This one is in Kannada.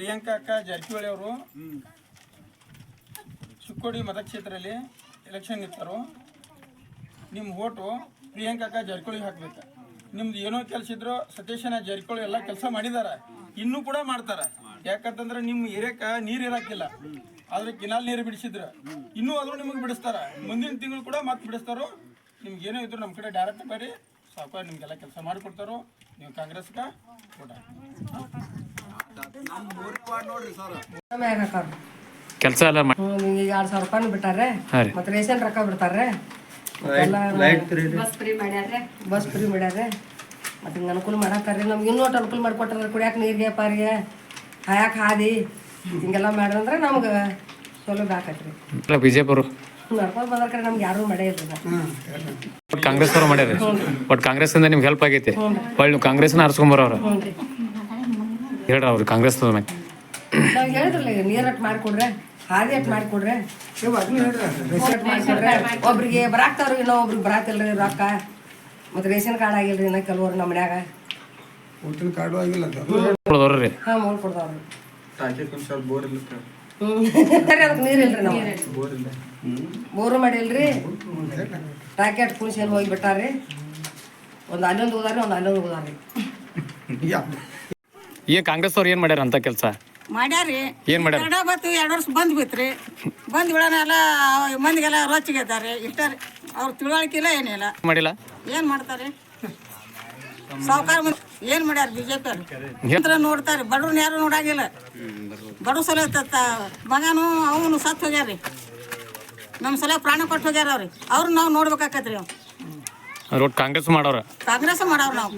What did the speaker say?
ಪ್ರಿಯಾಂಕಾ ಅಕ್ಕ ಜಾರಕಿಹೊಳಿ ಅವರು ಚಿಕ್ಕೋಡಿ ಮತಕ್ಷೇತ್ರದಲ್ಲಿ ಎಲೆಕ್ಷನ್ ನಿಂತರು. ನಿಮ್ಮ ಓಟು ಪ್ರಿಯಾಂಕಾ ಅಕ್ಕ ಜಾರಕಿಹೊಳಿಗೆ ಹಾಕ್ಬೇಕು. ನಿಮ್ದು ಏನೋ ಕೆಲಸ ಇದ್ರು ಸತೀಶನ ಜಾರಕಿಹೊಳಿ ಎಲ್ಲ ಕೆಲಸ ಮಾಡಿದಾರ. ಇನ್ನೂ ಕೂಡ ಮಾಡ್ತಾರ. ಯಾಕಂತಂದ್ರೆ ನಿಮ್ಮ ಏರಿಯಾಕ ನೀರು ಇರಾಕಿಲ್ಲ. ಆದ್ರೆ ಕಿನಾಲ್ ನೀರು ಬಿಡಿಸಿದ್ರ. ಇನ್ನೂ ಆದ್ರೂ ನಿಮಗೆ ಬಿಡಿಸ್ತಾರ. ಮುಂದಿನ ತಿಂಗಳು ಕೂಡ ಮತ್ತೆ ಬಿಡಿಸ್ತಾರೋ. ನಿಮ್ಗೆ ಏನೋ ಇದ್ರು ನಮ್ಮ ಕಡೆ ಡೈರೆಕ್ಟ್ ಬರ್ರಿ ಸಾವುಕಾರ ನಿಮ್ಗೆಲ್ಲ ಕೆಲಸ ಮಾಡಿಕೊಡ್ತಾರೋ. ನೀವು ಕಾಂಗ್ರೆಸ್ಗೆ ಕೂಡ ಕೆಲಸ ಎಲ್ಲ ಮಾಡಿ. ಈಗ ಎರಡ್ ಸಾವಿರ ರೂಪಾಯಿ ಬಿಟ್ಟಾರೆ ಮತ್ತೆ ರೇಷನ್ ರೊಕ್ಕ ಬಿಡ್ತಾರೆ ಬಸ್ ಫ್ರೀ ಮಾಡ್ಯಾರೆ ಬಸ್ ಫ್ರೀ ಮಾಡ್ಯಾರೆ ಮತ್ತೆ ಹಿಂಗೆ ಅನುಕೂಲ ಮಾಡಾತಾರ್ರಿ ನಮ್ಗೆ ಇನ್ನೂ ಒಟ್ಟು ಅನುಕೂಲ ಮಾಡಿಕೊಟ್ಟಾರ ಕುಡಿಯಾಕ ನೀರಿಗೆ ಪಾರಿಗೆ ಹಾಯಾಕ ಹಾದಿ ಹಿಂಗೆಲ್ಲ ಮಾಡ್ರಂದ್ರೆ ನಮ್ಗೆ ಸೌಲಭ್ಯ ಆಕತ್ರಿ. ಬಿಜೆಪುರ. ನಡ್ಕೊಂಡು ಬಂದ್ರ ನಮ್ಗೆ ಯಾರು ಮಾಡೇ ಇಲ್ಲ ಕಾಂಗ್ರೆಸ್ ಅವ್ರು ಮಾಡ್ಯಾರ ಕಾಂಗ್ರೆಸ್ ಇಂದ ನಿಮ್ಗೆ ಹೆಲ್ಪ್ ಆಗೈತಿ. ಒಳ್ಳೆ ನೀವು ಕಾಂಗ್ರೆಸ್ನ ಆರಿಸ್ಕೊಂಬರೋರು ಹೇಳ್ರಿ ಅವ್ರು ಕಾಂಗ್ರೆಸ್ ನಾವು ಹೇಳಿದ್ರಲ್ಲ ಈಗ ನೀರ್ ಅಟ್ ಮಾಡಿಕೊಡ್ರೆ? ಹಾದಿ ಅಟ್ ಮಾಡಿಕೊಡ್ರೆ? ಒಬ್ರಿಗೆ ಬರಾಕ್ತಾವ್ರಿ ಇಲ್ಲ ಒಬ್ರಿಗೆ ಬರಾತಿಲ್ರಿ ರೊಕ್ಕ. ಮತ್ತೆ ರೇಷನ್ ಕಾರ್ಡ್ ಆಗಿಲ್ರಿ ಇನ್ನ ಕೆಲವರು ನಮ್ಮ ಮನ್ಯಾಗ. ಕಾರ್ಡು ಆಗಿಲ್ಲ ಅದು ಕೊಡೋದ್ರಿ ಹಾಂ ಮೂರು ಕೊಡ್ತಾವ್ರಿ ಟಾಕಿ ಸ್ವಲ್ಪ ಬೋರ್ ಇಲ್ಲ ಹ್ಮ್. ಸರಿ ಅದಕ್ಕೆ ನೀರು ಇಲ್ರಿ ನಾವು. ಬೋರ್ ಇಲ್ಲ ಬೋರು ಮಾಡಿಲ್ರಿ? ಪ್ಯಾಕೆಟ್ ಕುಣಿಸಿ ಹೋಗಿ ಬಿಟ್ಟಾರ್ರಿ ಒಂದು ಅಲ್ಲೊಂದು ಹೋದಾರ್ರಿ ಒಂದು ಅಲ್ಲೊಂದು ಹೋದಾರಿ ಈಗ ಕಾಂಗ್ರೆಸ್ ಅವ್ರು ಏನ್ ಮಾಡ್ಯಾರ ಅಂತ ಕೆಲಸ? ಮಾಡ್ಯಾರಿ ಏನ್ ಮಾಡ್ಯಾರ? ಕನ್ನಡ ಬತ್ತು ಎರಡು ವರ್ಷ ಬಂದ್ ಬಿತ್ರಿ. ಬಂದ್ ಬಿಡೋಣ ಎಲ್ಲ ಮಂದಿಗೆಲ್ಲ ರೊಚ್ಚಿಗೆದ್ದಾರೆ ಇಷ್ಟ ಅವ್ರ ತಿಳುವಳಿಕೆ ಇಲ್ಲ ಏನಿಲ್ಲ ಮಾಡಿಲ್ಲ? ಏನ್ ಮಾಡ್ತಾರೆ ಸಾವುಕಾರ ಏನ್ ಮಾಡ್ಯಾರ ಬಿಜೆಪಿ ಅವ್ರು? ನೋಡ್ತಾರೆ ಬಡವ್ರನ್ನ ಯಾರು ನೋಡಾಗಿಲ್ಲ. ಬಡವ್ರ ಸಲ ಮಗನು ಅವನು ಸತ್ತು ಹೋಗ್ಯಾರಿ ನಮ್ಮ ಸಲ ಪ್ರಾಣ ಕೊಟ್ಟು ಹೋಗ್ಯಾರ ಅವ್ರಿ. ಅವ್ರು ನಾವು ನೋಡ್ಬೇಕಾಕತ್ರಿ ಅವ್ರು ಕಾಂಗ್ರೆಸ್ ಮಾಡೋರು? ಕಾಂಗ್ರೆಸ್ ಮಾಡವ್ರು ನಾವು.